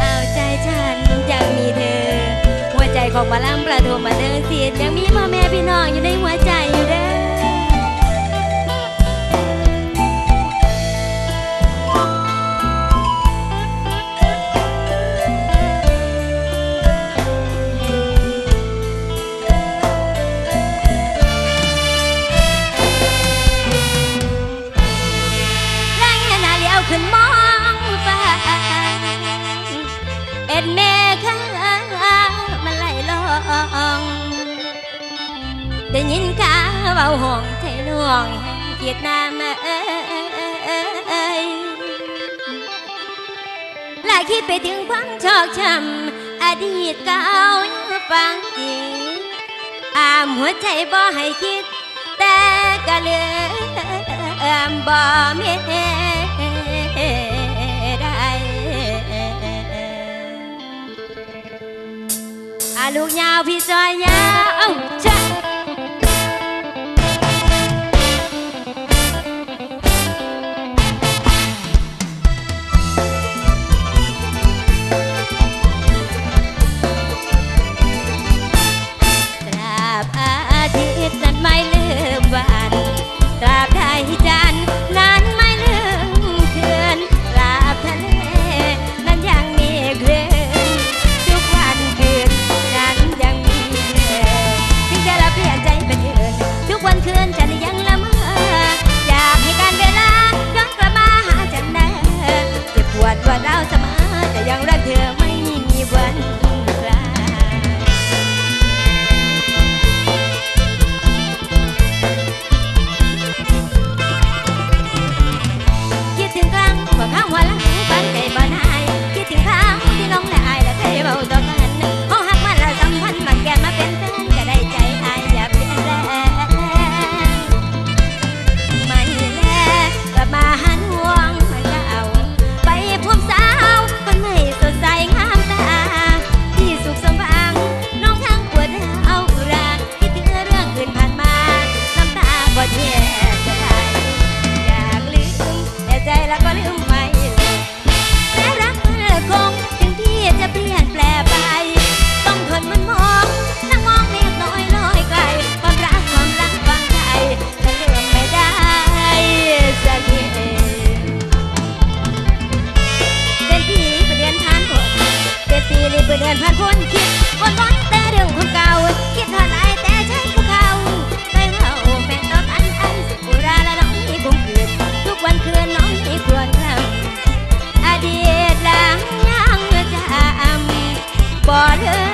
เอาใจฉันจังมีเธอ หัวใจของมาลังประทุมมาเดินเสียดยังมีพ่อแม่พี่น้องอยู่ในหัวใจอยู่เด้อ รตินามเอ้ยลาคิดไปถึงความชอกช้ำอดีตเก่ายังฟังอีกอามหัวใจบ่ให้คิด แต่ก็เหลือบ่เมได้อาลูกยาวพี่จอยยาว ยังรักเธอไม่มีวันคลายคิดถึงครั้งว่าข้างหัวหลังฝันใจบ่น นี้เป็นเดือนผ่านพ้นคิดวนวนแต่เรื่องของเก่า คิดเท่าไรแต่ใช้ผู้เขาไปเมาแม่ตอนอันอันสุกุราและน้องที่คงเกิดทุกวันคืนน้องที่ควรทำอดีตหลังยังจำบ่เลือ